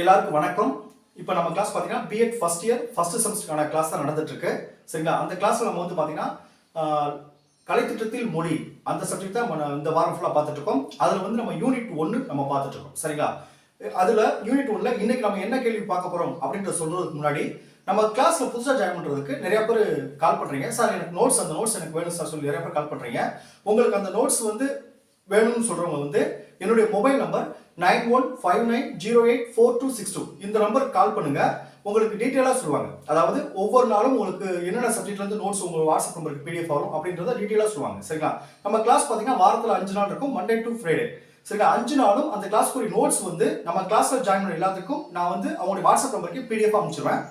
எல்லாருக்கும் வணக்கம். இப்போ நம்ம கிளாஸ் பார்த்தீங்கன்னா பிஎட் ஃபர்ஸ்ட் இயர் ஃபர்ஸ்ட் செமஸ்டருக்கான கிளாஸ் தான் நடந்துட்டு இருக்கு சரிங்களா? அந்த கிளாஸ்ல நம்ம வந்து பார்த்தீங்கன்னா கலைத்திட்டத்தில் மொழி அந்த சப்ஜெக்ட் தான் நம்ம இந்த வாரம் ஃபுல்லாக பார்த்துட்டு இருக்கோம் அதில் வந்து நம்ம யூனிட் ஒன்று நம்ம பார்த்துட்டு இருக்கோம் சரிங்களா? அதில் யூனிட் ஒன்ல இன்னைக்கு நம்ம என்ன கேள்வி பார்க்க போறோம் அப்படின்றத சொல்றதுக்கு முன்னாடி நம்ம கிளாஸ்ல புதுசாக ஜாயின் பண்றதுக்கு நிறைய பேர் கால் பண்றீங்க. சார் எனக்கு நோட்ஸ் அந்த நோட்ஸ் எனக்கு வேணும் சார் சொல்லி நிறைய பேர் கால் பண்றீங்க. உங்களுக்கு அந்த நோட்ஸ் வந்து வேணும்னு சொல்றவங்க வந்து என்னுடைய mobile number nine one five nine zero eight four two six two. இந்த நம்பருக்கு கால் பண்ணுங்க. உங்களுக்கு டீட்டெயிலாக சொல்லுவாங்க. அதாவது ஒவ்வொரு நாளும் உங்களுக்கு என்னென்ன சப்ஜெக்ட்லேருந்து நோட்ஸ் உங்கள் வாட்ஸ்அப் நம்பருக்கு பிடிஎஃப் வரும் அப்படின்றத டீட்டெயிலாக சொல்லுவாங்க. சரிங்களா? நம்ம கிளாஸ் பார்த்தீங்கன்னா வாரத்தில் அஞ்சு நாள் இருக்கும் மண்டே டு ஃப்ரைடே சரிங்களா? அஞ்சு நாளும் அந்த கிளாஸ்க்குரிய நோட்ஸ் வந்து நம்ம கிளாஸில் ஜாயின் பண்ண எல்லாத்துக்கும் நான் வந்து அவங்களுடைய வாட்ஸ்அப் நம்பருக்கு பிடிஎஃப் அனுப்பிச்சிருவேன்.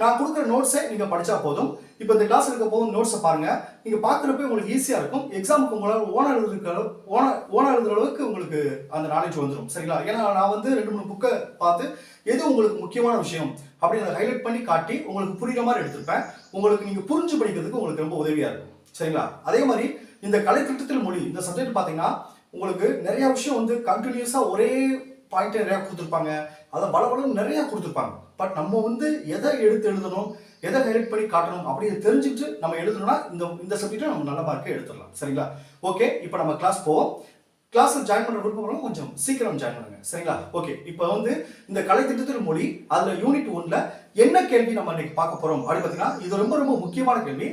நான் கொடுக்குற நோட்ஸை நீங்க படிச்சா போதும். இப்போ இந்த கிளாஸ் இருக்க போதும் நோட்ஸை பாருங்க. நீங்க பார்க்குறப்ப உங்களுக்கு ஈஸியா இருக்கும். எக்ஸாமுக்கு உங்களால் ஓனர் எழுதுற ஓன ஓனர் ஓனர் எழுதுற அளவுக்கு உங்களுக்கு அந்த நாலேஜ் வந்துடும் சரிங்களா? ஏன்னா நான் வந்து ரெண்டு மூணு புக்கை பார்த்து எது உங்களுக்கு முக்கியமான விஷயம் அப்படின்னு ஹைலைட் பண்ணி காட்டி உங்களுக்கு புரியுற மாதிரி எடுத்திருப்பேன். உங்களுக்கு நீங்க புரிஞ்சு படிக்கிறதுக்கு உங்களுக்கு ரொம்ப உதவியா இருக்கும். சரிங்களா? அதே மாதிரி இந்த கலை திட்டத்தில் மொழி இந்த சப்ஜெக்ட் பார்த்தீங்கன்னா உங்களுக்கு நிறைய விஷயம் வந்து கண்டினியூஸா ஒரே பாயிண்ட்டை நிறையா கொடுத்துருப்பாங்க. அதை பலபலம் நிறையா கொடுத்துருப்பாங்க. பட் நம்ம வந்து எதை எடுத்து எழுதணும் எதை ஹைலைட் பண்ணி காட்டணும் அப்படின்னு தெரிஞ்சுக்கிட்டு நம்ம எழுதணும்னா இந்த இந்த சப்ஜெக்ட்டை நம்ம நல்ல மார்க்கே எடுத்துடலாம். சரிங்களா? ஓகே இப்போ நம்ம கிளாஸ் போவோம். கிளாஸில் ஜாயின் பண்ணுற விருப்பம் கொஞ்சம் சீக்கிரம் ஜாயின் பண்ணுங்க. சரிங்களா? ஓகே இப்போ வந்து இந்த கலை திட்டத்தில் மொழி அதில் யூனிட் ஒன்றில் என்ன கேள்வி நம்ம இன்னைக்கு பார்க்க போகிறோம் அப்படின்னு பார்த்தீங்கன்னா இது ரொம்ப ரொம்ப முக்கியமான கேள்வி.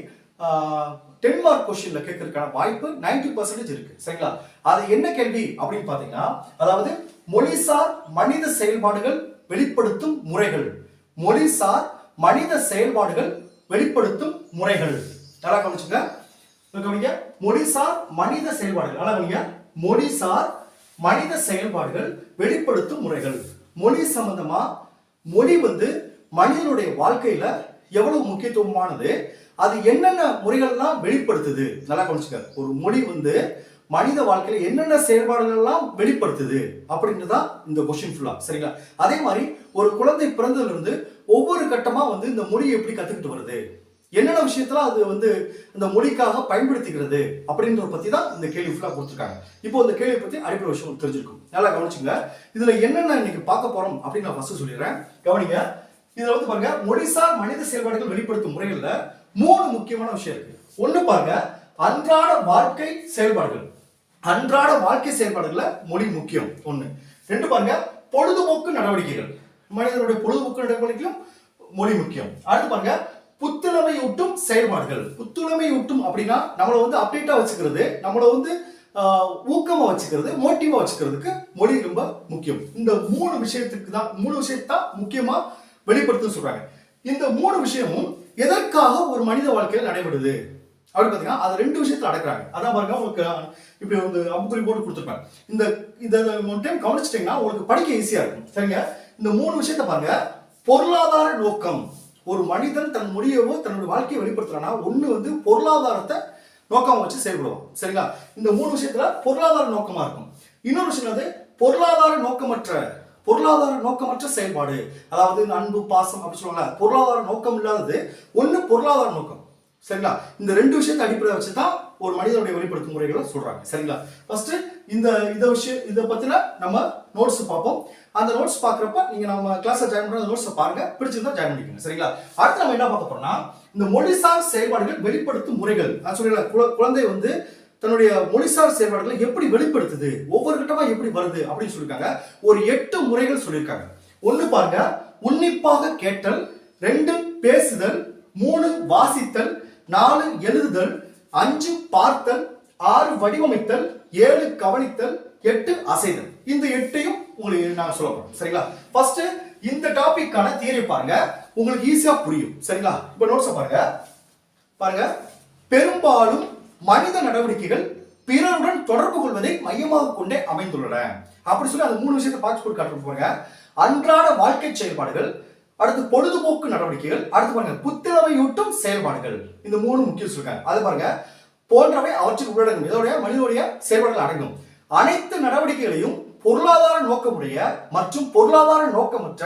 டென் மார்க் கொஸ்டின்ல கேட்கறதுக்கான வாய்ப்பு 90% பர்சன்டேஜ் இருக்கு. சரிங்களா? அது என்ன கேள்வி அப்படின்னு பார்த்தீங்கன்னா அதாவது மொழிசார் மனித செயல்பாடுகள் வெளிப்படுத்தும் முறைகள். மொழிசார் மனித செயல்பாடுகள் வெளிப்படுத்தும் முறைகள். நல்லா கவனிச்சுங்க கவனிங்க. மொழிசார் மனித செயல்பாடுகள். நல்லா கவனிங்க. மொழிசார் மனித செயல்பாடுகள் வெளிப்படுத்தும் முறைகள். மொழி சம்பந்தமா மொழி வந்து மனிதனுடைய வாழ்க்கையில எவ்வளவு முக்கியத்துவமானது? அது என்னென்ன முறைகள்லாம் வெளிப்படுத்துது? நல்லா கவனிச்சுக்க ஒரு மொழி வந்து மனித வாழ்க்கையில் என்னென்ன செயல்பாடுகள் எல்லாம் வெளிப்படுத்துது அப்படின்றது தான் இந்த கொஸ்டின் ஃபுல்லாக சரிங்களா? அதே மாதிரி ஒரு குழந்தை பிறந்ததுலேருந்து ஒவ்வொரு கட்டமாக வந்து இந்த மொழி எப்படி கற்றுக்கிட்டு வருது? என்னென்ன விஷயத்துல அது வந்து இந்த மொழிக்காக பயன்படுத்திக்கிறது அப்படின்றத பத்தி தான் இந்த கேள்வி ஃபுல்லாக கொடுத்துருக்காங்க. இப்போ இந்த கேள்வி பத்தி அடிப்படை விஷயம் தெரிஞ்சிருக்கும். நல்லா கவனிச்சுங்க இதுல என்னென்ன இன்னைக்கு பார்க்க போறோம் அப்படின்னு நான் ஃபர்ஸ்ட் சொல்லிடுறேன். கவனிங்க. இதுல வந்து பாருங்க மொழிசார் மனித செயல்பாடுகள் வெளிப்படுத்தும் முறைகளில் மூணு முக்கியமான விஷயம் இருக்கு. ஒண்ணு பாருங்க அன்றாட வாழ்க்கை செயல்பாடுகள். அன்றாட வாழ்க்கை செயல்பாடுகள்ல மொழி முக்கியம் ஒண்ணு. ரெண்டு பாருங்க பொழுதுபோக்கு நடவடிக்கைகள். மனிதனுடைய பொழுதுபோக்கு நடவடிக்கைகளும் மொழி முக்கியம். அடுத்து பாருங்க புத்துணமையூட்டும் செயல்பாடுகள். புத்துணமையூட்டும் அப்படின்னா நம்மளை வந்து அப்டேட்டா வச்சுக்கிறது நம்மளை வந்து ஊக்கமா வச்சுக்கிறது மோட்டிவா வச்சுக்கிறதுக்கு மொழி ரொம்ப முக்கியம். இந்த மூணு விஷயத்துக்கு தான் மூணு விஷயத்தை தான் முக்கியமா வெளிப்படுத்த சொல்றாங்க. இந்த மூணு விஷயமும் எதற்காக ஒரு மனித வாழ்க்கையில் நடைபெறுது? அப்படின்னு பார்த்தீங்கன்னா அது ரெண்டு விஷயத்தில் அடக்குறாங்க. அதான் பாருங்க உங்களுக்கு இப்படி வந்து அம்புக்குறி போட்டு கொடுத்துருப்பேன். இந்த இந்த ஒரு டைம் கவனிச்சிட்டிங்கன்னா உங்களுக்கு படிக்க ஈஸியா இருக்கும். சரிங்க? இந்த மூணு விஷயத்த பாருங்க. பொருளாதார நோக்கம். ஒரு மனிதன் தன் முடியவோ தன்னுடைய வாழ்க்கையை வெளிப்படுத்துறானா ஒன்று வந்து பொருளாதாரத்தை நோக்கமாக வச்சு செயல்படுவோம் சரிங்களா? இந்த மூணு விஷயத்துல பொருளாதார நோக்கமா இருக்கும். இன்னொரு விஷயம் வந்து பொருளாதார நோக்கமற்ற பொருளாதார நோக்கமற்ற செயல்பாடு. அதாவது அன்பு பாசம் அப்படின்னு சொல்லுவாங்க பொருளாதார நோக்கம் இல்லாதது ஒன்று பொருளாதார நோக்கம். சரிங்களா? இந்த ரெண்டு விஷயத்தை அடிப்படையை வச்சு தான் ஒரு மனிதனுடைய வெளிப்படுத்தும் முறைகளை சொல்றாங்க. சரிங்களா? ஃபர்ஸ்ட் இந்த இதை விஷயம் இதை பத்தின நம்ம நோட்ஸ் பார்ப்போம். அந்த நோட்ஸ் பார்க்குறப்ப நீங்க நம்ம கிளாஸ்ல ஜாயின் பண்ண நோட்ஸை பாருங்க. பிடிச்சிருந்தா ஜாயின் பண்ணிக்கோங்க. சரிங்களா? அடுத்து நம்ம என்ன பார்க்க போறோம்னா இந்த மொழிசார் செயல்பாடுகள் வெளிப்படுத்தும் முறைகள். நான் சொல்லல குழந்தை வந்து தன்னுடைய மொழிசார் செயல்பாடுகளை எப்படி வெளிப்படுத்துது? ஒவ்வொரு கட்டமா எப்படி வருது? அப்படின்னு சொல்லியிருக்காங்க. ஒரு எட்டு முறைகள் சொல்லியிருக்காங்க. ஒன்று பாருங்க. உன்னிப்பாக கேட்டல் ரெண்டு பேசுதல் மூணு வாசித்தல் நாலு எழுதுதல் அஞ்சு பார்த்தல் ஆறு வடிவமைத்தல் ஏழு கவனித்தல் எட்டு அசைதல். இந்த எட்டையும் உங்களுக்கு நான் சொல்ல சரிங்களா? ஃபர்ஸ்ட் இந்த டாபிக்கான தியரி பாருங்க. உங்களுக்கு ஈஸியா புரியும். சரிங்களா? இப்போ நோட்ஸ் பாருங்க. பாருங்க. பெரும்பாலும் மனித நடவடிக்கைகள் பிறருடன் தொடர்பு கொள்வதை மையமாக கொண்டே அமைந்துள்ளன. அப்படி சொல்லி அந்த மூணு விஷயத்தை பார்த்து போட்டு காட்டுற பாருங்க. அன்றாட வாழ்க்கை செயல்பாடுகள் அடுத்து பொழுதுபோக்கு நடவடிக்கைகள் அடுத்து பாருங்க புத்திரமையூட்டும் செயல்பாடுகள். இந்த மூணு முக்கியம் சொல்றாங்க அது பாருங்க போன்றவை அவற்றில் உள்ளடங்கும். இதோடைய மனிதனுடைய செயல்பாடுகள் அடங்கும். அனைத்து நடவடிக்கைகளையும் பொருளாதார நோக்கமுடைய மற்றும் பொருளாதார நோக்கமற்ற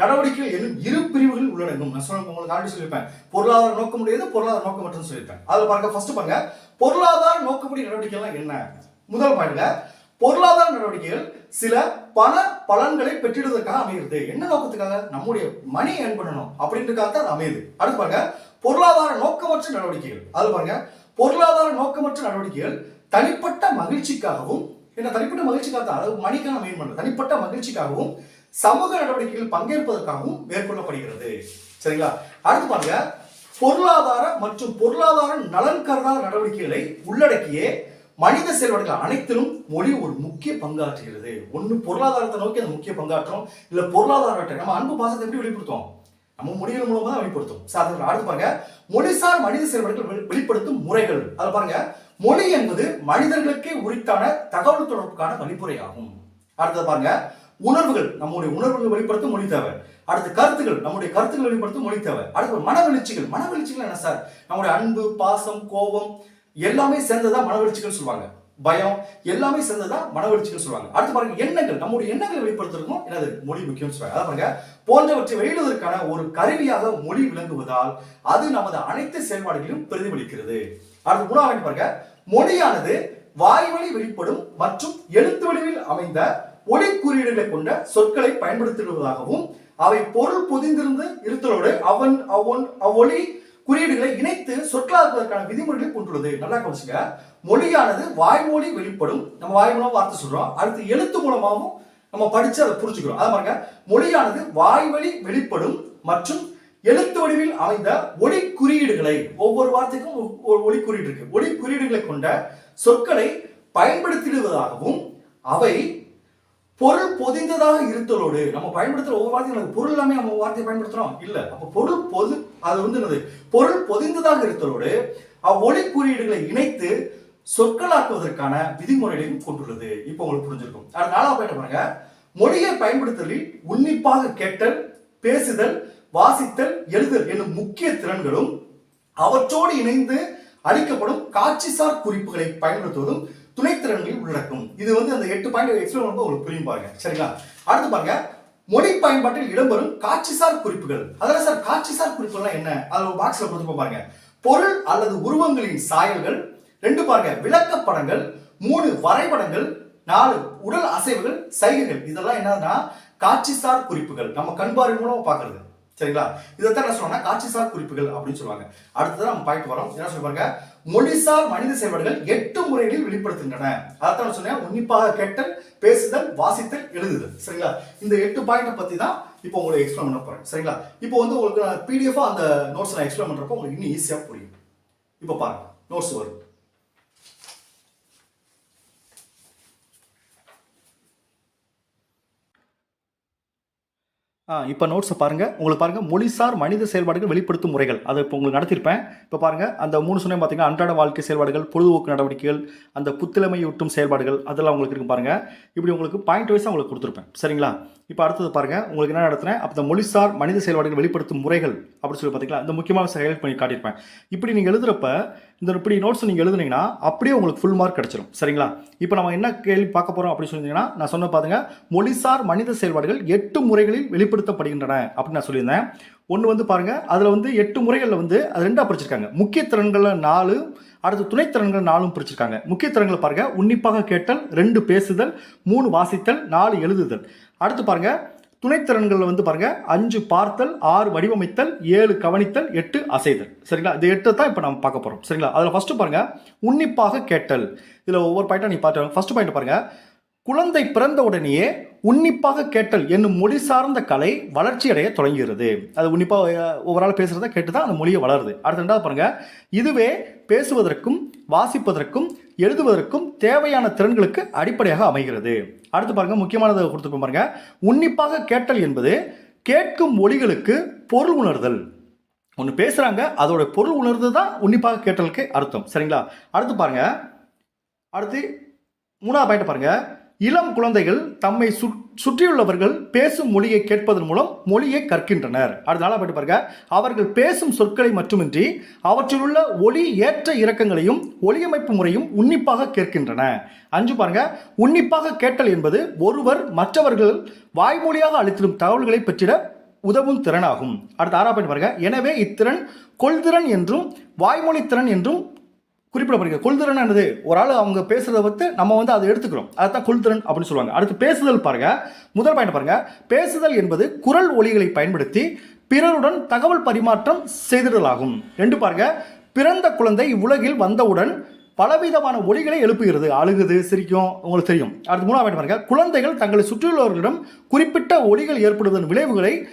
நடவடிக்கைகள் என்னும் இரு பிரிவுகள் உள்ளடங்கும். நான் சொன்ன உங்களுக்கு ஆல்ரெடி சொல்லியிருப்பேன். பொருளாதார நோக்கமுடையது பொருளாதார நோக்கமற்றன்னு சொல்லியிருப்பேன். அதில் பாருங்க ஃபர்ஸ்ட் பாருங்க பொருளாதார நோக்கப்படி நடவடிக்கைகள்லாம் என்ன? முதல் பாயிண்ட்ல பொருளாதார நடவடிக்கைகள் சில பண பலன்களை பெற்றிடுவதற்காக அமைகிறது. என்ன நோக்கத்துக்காக? நம்முடைய மணி ஏர்ன் பண்ணணும் அப்படின்றதுக்காக தான் அமையுது. அடுத்து பாருங்க பொருளாதார நோக்கமற்ற நடவடிக்கைகள். அது பாருங்க பொருளாதார நோக்கமற்ற நடவடிக்கைகள் தனிப்பட்ட மகிழ்ச்சிக்காகவும் என்ன தனிப்பட்ட மகிழ்ச்சிக்காக தான் அதாவது மணிக்கான மெயின் பண்ண தனிப்பட்ட மகிழ்ச்சிக்காகவும் சமூக நடவடிக்கைகளில் பங்கேற்பதற்காகவும் மேற்கொள்ளப்படுகிறது. சரிங்களா? அடுத்து பாருங்க பொருளாதார மற்றும் பொருளாதார நலன் கருதாத நடவடிக்கைகளை உள்ளடக்கிய மனித செயல்பாடுகள் அனைத்திலும் மொழி ஒரு முக்கிய பங்காற்றுகிறது. ஒன்று பொருளாதாரத்தை நோக்கி அது முக்கிய பங்காற்றும் இல்லை பொருளாதாரத்தை நம்ம அன்பு பாசத்தை எப்படி வெளிப்படுத்துவோம்? நம்ம மொழிகள் மூலமாக தான் வெளிப்படுத்தும். சார் அடுத்து பாருங்க மொழிசார் மனித செயல்பாடுகள் வெளி- வெளிப்படுத்தும் முறைகள். அதை பாருங்க மொழி என்பது மனிதர்களுக்கே உரித்தான தகவல் தொடர்புக்கான வழிமுறையாகும். அடுத்தது பாருங்க உணர்வுகள். நம்முடைய உணர்வுகள் வெளிப்படுத்தும் மொழி தேவை. அடுத்து கருத்துக்கள் நம்முடைய கருத்துக்கள் வெளிப்படுத்தும் மொழி தேவை அடுத்து மனவெழுச்சிகள் மனவெழுச்சிகள் என்ன சார்? நம்முடைய அன்பு பாசம் கோபம் எல்லாமே சேர்ந்ததா மனவெழுச்சிகள் சொல்லுவாங்க. பயம் எல்லாமே சேர்ந்ததா மனவெழுச்சிகள் சொல்லுவாங்க. அடுத்து பாருங்க எண்ணங்கள். நம்முடைய எண்ணங்களை வெளிப்படுத்துறதுக்கும் எனது மொழி முக்கியம் சொல்றாங்க. அதாவது பாருங்க போன்றவற்றை வெளியிடுவதற்கான ஒரு கருவியாக மொழி விளங்குவதால் அது நமது அனைத்து செயல்பாடுகளிலும் பிரதிபலிக்கிறது. அடுத்து மூணாவது பாருங்க மொழியானது வாய்வழி வெளிப்படும் மற்றும் எழுத்து வடிவில் அமைந்த ஒளி குறியீடுகளை கொண்ட சொற்களை பயன்படுத்துவதாகவும் அவை பொருள் புதிந்திருந்து இருத்தலோடு அவன் அவன் அவ்வொளி குறியீடுகளை இணைத்து சொற்களாக்குவதற்கான விதிமுறைகளை கொண்டுள்ளது. நல்லா கவனிச்சுங்க மொழியானது வாய்மொழி வெளிப்படும். நம்ம வாய் மூலமா வார்த்தை சொல்றோம். அடுத்து எழுத்து மூலமாகவும் நம்ம படிச்சு அதை புரிஞ்சுக்கிறோம். அதை பாருங்க. மொழியானது வாய்வழி வெளிப்படும் மற்றும் எழுத்து வடிவில் அமைந்த ஒளி குறியீடுகளை ஒவ்வொரு வார்த்தைக்கும் ஒரு ஒளி குறியீடு இருக்கு. ஒளி குறியீடுகளை கொண்ட சொற்களை பயன்படுத்திடுவதாகவும் அவை பொருள் பொதிந்ததாக இருத்தலோடு நம்ம பயன்படுத்துற ஒவ்வொரு வார்த்தையும் எனக்கு பொருள் எல்லாமே நம்ம வார்த்தையை பயன்படுத்துறோம்? இல்ல. அப்ப பொருள் பொது அது வந்து என்னது? பொருள் பொதிந்ததாக இருத்தலோடு அவ்வொளி குறியீடுகளை இணைத்து சொற்களாக்குவதற்கான விதிமுறைகளையும் கொண்டுள்ளது. இப்போ உங்களுக்கு புரிஞ்சிருக்கும். அதனால நாலாவது பாருங்க. மொழியை பயன்படுத்தலில் உன்னிப்பாக கேட்டல் பேசுதல் வாசித்தல் எழுதல் என்னும் முக்கிய திறன்களும் அவற்றோடு இணைந்து அளிக்கப்படும் காட்சிசார் குறிப்புகளை பயன்படுத்துவதும் துணைத்திறன்களில் உள்ளடக்கும். இது வந்து அந்த எட்டு பாயிண்ட் எக்ஸ்பிளைன் பண்ணும்போது உங்களுக்கு புரியும் பாருங்க. சரிங்களா? அடுத்து பாருங்க. மொழி பயன்பாட்டில் இடம்பெறும் காட்சிசார் குறிப்புகள். அதெல்லாம் சார் காட்சிசார் குறிப்புகள்லாம் என்ன? அதில் ஒரு பாக்ஸில் கொடுத்து பாருங்க. பொருள் அல்லது உருவங்களின் சாயல்கள். ரெண்டு பாருங்க. விளக்கப்படங்கள். மூணு வரைபடங்கள். நாலு உடல் அசைவுகள். சைகைகள். இதெல்லாம் என்னன்னா காட்சிசார் குறிப்புகள். நம்ம கண்பார்வை மூலம் பார்க்கறது. சரிங்களா? இதைத்தான் என்ன சொல்லுவாங்க காட்சிசார் குறிப்புகள் அப்படின்னு சொல்லுவாங்க. அடுத்ததான் நம்ம பாயிண்ட் வரோம் என்ன சொல்லுவாங்க மொழிசார் மனித செயல்பாடுகள் எட்டு முறைகளில் வெளிப்படுத்துகின்றன. அதைத்தான் சொன்னேன். உன்னிப்பாக கேட்டல் பேசுதல் வாசித்தல் எழுதுதல். சரிங்களா? இந்த எட்டு பாயிண்டை பத்தி தான் இப்போ உங்களுக்கு எக்ஸ்பிளைன் பண்ண போறேன். சரிங்களா? இப்போ வந்து உங்களுக்கு நான் பிடிஎஃப் அந்த நோட்ஸ் நான் எக்ஸ்பிளைன் பண்றப்போ உங்களுக்கு இன்னும் ஈஸியா புரியும். இப்போ பாருங்க. நோட்ஸ் வரும். இப்போ நோட்ஸை பாருங்கள் உங்களுக்கு பாருங்கள் மொழிசார் மனித செயல்பாடுகள் வெளிப்படுத்தும் முறைகள். அதை இப்போ உங்களுக்கு நடத்தியிருப்பேன் இப்போ பாருங்கள் அந்த மூணு சொன்னே பார்த்தீங்கன்னா அன்றாட வாழ்க்கை செயல்பாடுகள் பொழுதுபோக்கு நடவடிக்கைகள் அந்த புத்திலமையூட்டும் செயல்பாடுகள் அதெல்லாம் உங்களுக்கு இருக்கு பாருங்கள் இப்படி உங்களுக்கு பாயிண்ட் வைஸாக உங்களுக்கு கொடுத்துருப்பேன். சரிங்களா? இப்போ அடுத்தது பாருங்கள் உங்களுக்கு என்ன நடத்துனேன்? அப்போ இந்த மொழிசார் மனித செயல்பாடுகள் வெளிப்படுத்தும் முறைகள் அப்படின்னு சொல்லி பார்த்தீங்களா இந்த முக்கியமாக ஹைலைட் பண்ணி காட்டியிருப்பேன். இப்படி நீங்கள் எழுதுகிறப்ப இந்த இப்படி நோட்ஸ் நீங்கள் எழுதுனீங்கன்னா அப்படியே உங்களுக்கு ஃபுல் மார்க் கிடச்சிரும். சரிங்களா? இப்போ நம்ம என்ன கேள்வி பார்க்க போகிறோம் அப்படின்னு சொன்னீங்கன்னா நான் சொன்ன பாருங்க. மொழிசார் மனித செயல்பாடுகள் எட்டு முறைகளில் வெளிப்படுத்தப்படுகின்றன அப்படின்னு நான் சொல்லியிருந்தேன். ஒன்று வந்து பாருங்கள் அதில் வந்து எட்டு முறைகளில் வந்து அது ரெண்டாக பிரிச்சிருக்காங்க. முக்கிய திறன்களில் நாலு அடுத்து துணைத்திறன்கள் நாலும் பிரிச்சிருக்காங்க. முக்கிய திறன்களை பாருங்கள் உன்னிப்பாக கேட்டல் ரெண்டு பேசுதல் மூணு வாசித்தல் நாலு எழுதுதல். அடுத்து பாருங்கள் துணைத்திறன்களில் வந்து பாருங்க அஞ்சு பார்த்தல் ஆறு வடிவமைத்தல் ஏழு கவனித்தல் எட்டு அசைதல். சரிங்களா? இது எட்டு தான் இப்போ நம்ம பார்க்க போகிறோம் சரிங்களா? அதில் ஃபஸ்ட்டு பாருங்க உன்னிப்பாக கேட்டல். இதில் ஒவ்வொரு பாயிண்டாக நீ பார்த்து ஃபஸ்ட்டு பாயிண்ட் பாருங்க குழந்தை பிறந்த உடனேயே உன்னிப்பாக கேட்டல் என்னும் மொழி சார்ந்த கலை வளர்ச்சியடைய தொடங்குகிறது. அது உன்னிப்பாக ஓவரால் ஒவ்வொரு கேட்டு தான் அந்த மொழியை வளருது. அடுத்த ரெண்டாவது பாருங்கள் இதுவே பேசுவதற்கும் வாசிப்பதற்கும் எழுதுவதற்கும் தேவையான திறன்களுக்கு அடிப்படையாக அமைகிறது. அடுத்து பாருங்க முக்கியமானதை கொடுத்துருப்போம் பாருங்க. உன்னிப்பாக கேட்டல் என்பது கேட்கும் மொழிகளுக்கு பொருள் உணர்தல். ஒன்று பேசுகிறாங்க அதோட பொருள் உணர்ந்து தான் உன்னிப்பாக கேட்டலுக்கு அர்த்தம். சரிங்களா? அடுத்து பாருங்க அடுத்து மூணாவது பாயிண்ட் பாருங்கள் இளம் குழந்தைகள் தம்மை சுற்- சுற்றியுள்ளவர்கள் பேசும் மொழியை கேட்பதன் மூலம் மொழியை கற்கின்றனர். அடுத்த நாளாக பாயிண்ட் பாருங்க. அவர்கள் பேசும் சொற்களை மட்டுமின்றி அவற்றிலுள்ள ஒலி ஏற்ற இறக்கங்களையும் ஒலியமைப்பு முறையும் உன்னிப்பாக கேட்கின்றன. அஞ்சு பாருங்க. உன்னிப்பாக கேட்டல் என்பது ஒருவர் மற்றவர்கள் வாய்மொழியாக அளித்திடும் தகவல்களை பெற்றிட உதவும் திறனாகும். அடுத்த ஆறாம் பாருங்க. எனவே இத்திறன் கொள்திறன் என்றும் வாய்மொழி திறன் என்றும் குறிப்பிடப்படுகிறது. கொள்திறன் என்னது? ஒரு ஆள் அவங்க பேசுறத வந்து நம்ம வந்து அதை எடுத்துக்கிறோம். அதான் கொள்திறன் அப்படின்னு சொல்லுவாங்க. அடுத்து பேசுதல் பாருங்க. முதல் பாயிண்ட் பாருங்க. பேசுதல் என்பது குரல் ஒலிகளை பயன்படுத்தி பிறருடன் தகவல் பரிமாற்றம் செய்திடலாகும். ரெண்டு பாருங்க. பிறந்த குழந்தை இவ்வுலகில் வந்தவுடன் பலவிதமான ஒலிகளை எழுப்புகிறது. அழுகுது சிரிக்கும் உங்களுக்கு தெரியும். அடுத்து மூணாவது பாருங்க. குழந்தைகள் தங்களை சுற்றியுள்ளவர்களிடம் குறிப்பிட்ட ஒலிகள் ஏற்படுவதன் விளைவுகளை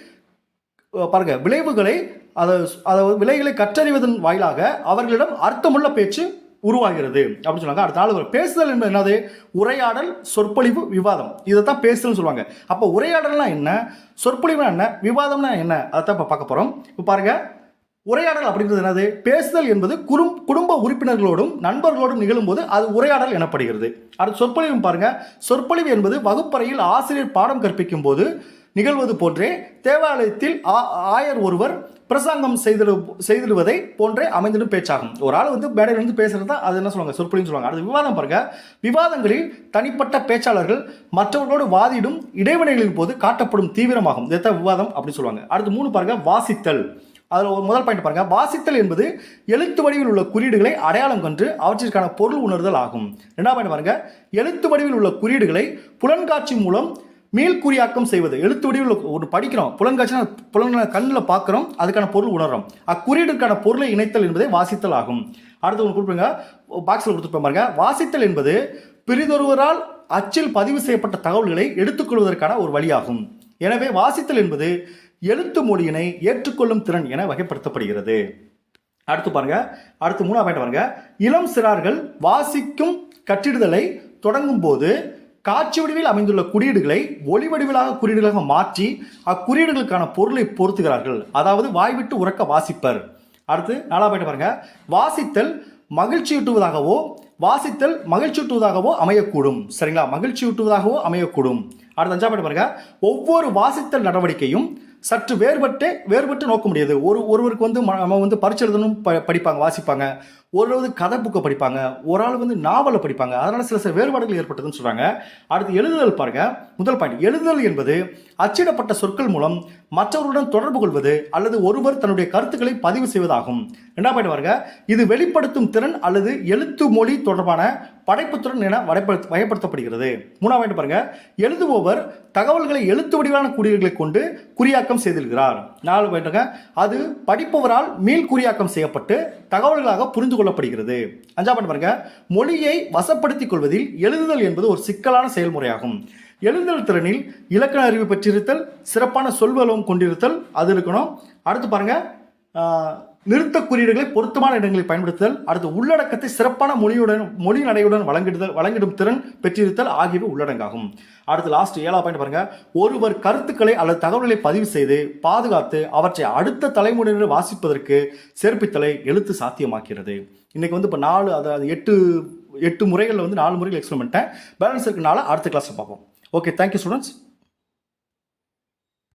பாருங்க விளைவுகளை அதை அதை விலைகளை கற்றறிவதன் வாயிலாக அவர்களிடம் அர்த்தமுள்ள பேச்சு உருவாகிறது அப்படின்னு சொல்லுவாங்க. அடுத்த நாள் வரும். பேசுதல் என்பது என்னது? உரையாடல் சொற்பொழிவு விவாதம். இதை தான் பேசுதல்னு சொல்லுவாங்க. அப்போ உரையாடல்னா என்ன? சொற்பொழிவுனா என்ன? விவாதம்னா என்ன? அதை தான் இப்போ பார்க்க போகிறோம் இப்போ பாருங்க உரையாடல் அப்படின்றது என்னது? பேசுதல் என்பது குறும் குடும்ப உறுப்பினர்களோடும் நண்பர்களோடும் நிகழும்போது அது உரையாடல் எனப்படுகிறது. அடுத்து சொற்பொழிவு பாருங்க. சொற்பொழிவு என்பது வகுப்பறையில் ஆசிரியர் பாடம் கற்பிக்கும் போது நிகழ்வது போன்றே தேவாலயத்தில் ஆ- ஆயர் ஒருவர் பிரசங்கம் செய்திடு செய்திடுவதை போன்றே அமைந்திடும் பேச்சாகும். ஒரு ஆள் வந்து மேடையில் இருந்து பேசுறது தான் அது என்ன சொல்லுவாங்க? சொற்பொழின்னு சொல்லுவாங்க. அது விவாதம் பாருங்க. விவாதங்களில் தனிப்பட்ட பேச்சாளர்கள் மற்றவர்களோடு வாதிடும் இடைவினைகளின் போது காட்டப்படும் தீவிரமாகும். இதைத்தான் விவாதம் அப்படின்னு சொல்லுவாங்க. அடுத்து மூணு பாருங்க. வாசித்தல். அதில் ஒரு முதல் பாயிண்ட் பாருங்க. வாசித்தல் என்பது எழுத்து வடிவில் உள்ள குறியீடுகளை அடையாளம் கண்டு அவற்றிற்கான பொருள் உணர்தல் ஆகும். ரெண்டாம் பாயிண்ட் பாருங்க. எழுத்து வடிவில் உள்ள குறியீடுகளை புலன்காட்சி மூலம் மீள்குறியாக்கம் செய்வது. எழுத்து வடிவில் ஒரு படிக்கிறோம். புலன்காட்சினா புலன்களை கண்ணில் பார்க்குறோம். அதுக்கான பொருள் உணர்றோம். அக்குறியீடுக்கான பொருளை இணைத்தல் என்பதை வாசித்தல் ஆகும். அடுத்து ஒன்று கொடுப்பீங்க பாக்ஸில் கொடுத்துருப்பேன் பாருங்க. வாசித்தல் என்பது பிரிதொருவரால் அச்சில் பதிவு செய்யப்பட்ட தகவல்களை எடுத்துக்கொள்வதற்கான ஒரு வழியாகும். எனவே வாசித்தல் என்பது எழுத்து மொழியினை ஏற்றுக்கொள்ளும் திறன் என வகைப்படுத்தப்படுகிறது. அடுத்து பாருங்க. அடுத்து மூணாவது பாருங்க. இளம் சிறார்கள் வாசிக்கும் கட்டிடுதலை தொடங்கும் போது காட்சி வடிவில் அமைந்துள்ள குறியீடுகளை ஒளி வடிவிலாக குறியீடுகளாக மாற்றி அக்குறியீடுகளுக்கான பொருளை பொருத்துகிறார்கள். அதாவது வாய்விட்டு உறக்க வாசிப்பர். அடுத்து நாலாவது பாயிண்ட் பாருங்க. வாசித்தல் மகிழ்ச்சியூட்டுவதாகவோ வாசித்தல் மகிழ்ச்சியூட்டுவதாகவோ அமையக்கூடும். சரிங்களா? மகிழ்ச்சியூட்டுவதாகவோ அமையக்கூடும். அடுத்த அஞ்சாம் பாயிண்ட் பாருங்க. ஒவ்வொரு வாசித்தல் நடவடிக்கையும் சற்று வேறுபட்டு வேறுபட்டு நோக்க முடியாது. ஒரு ஒருவருக்கு வந்து ம- நம்ம வந்து பரிச்சு எழுதணும் ப படிப்பாங்க வாசிப்பாங்க. ஒரு வந்து கதை புக்கை படிப்பாங்க. ஒரு ஆள் வந்து நாவலை படிப்பாங்க. அதனால சில சில வேறுபாடுகள் ஏற்பட்டதுன்னு சொல்கிறாங்க அடுத்து எழுதுதல் பாருங்க. முதல் பாயிண்ட். எழுதுதல் என்பது அச்சிடப்பட்ட சொற்கள் மூலம் மற்றவர்களுடன் தொடர்பு கொள்வது அல்லது ஒருவர் தன்னுடைய கருத்துக்களை பதிவு செய்வதாகும். ரெண்டாவது பாயிண்ட் பாருங்க. இது வெளிப்படுத்தும் திறன் அல்லது எழுத்து மொழி தொடர்பான படைப்புத்திறன் என வகைப்படுத்தப்படுகிறது. மூணாவது பாயிண்ட் பாருங்க. எழுதுபவர் தகவல்களை எழுத்து வடிவான குறியீடுகளை கொண்டு குறியாக்கம் செய்திருக்கிறார். நாலு பாயிண்ட்டுங்க அது படிப்பவரால் மீள் குறியாக்கம் செய்யப்பட்டு தகவல்களாக புரிந்து கொள்ளப்படுகிறது. அஞ்சாம் பாருங்க மொழியை வசப்படுத்திக் கொள்வதில் எழுதுதல் என்பது ஒரு சிக்கலான செயல்முறையாகும். எழுதுதல் திறனில் இலக்கண அறிவு பெற்றிருத்தல் சிறப்பான சொல்வளவும் கொண்டிருத்தல் அது இருக்கணும். அடுத்து பாருங்க நிறுத்த குறியீடுகளை பொருத்தமான இடங்களில் பயன்படுத்துதல் அடுத்து உள்ளடக்கத்தை சிறப்பான மொழியுடன் மொழி நடையுடன் வழங்கிடுதல் வழங்கிடும் திறன் பெற்றிருத்தல் ஆகியவை உள்ளடங்காகும். அடுத்து லாஸ்ட் ஏழாவது பாயிண்ட் பாருங்க. ஒருவர் கருத்துக்களை அல்லது தகவல்களை பதிவு செய்து பாதுகாத்து அவற்றை அடுத்த தலைமுறையினர் வாசிப்பதற்கு சேர்ப்பித்தலை எழுத்து சாத்தியமாக்கிறது. இன்னைக்கு வந்து இப்போ நாலு அதாவது எட்டு எட்டு முறைகளில் வந்து நாலு முறைகள் எக்ஸ்பிளைன் பண்ணிட்டேன். பேலன்ஸ் இருக்கனால அடுத்த கிளாஸில் பார்ப்போம். Okay thank you students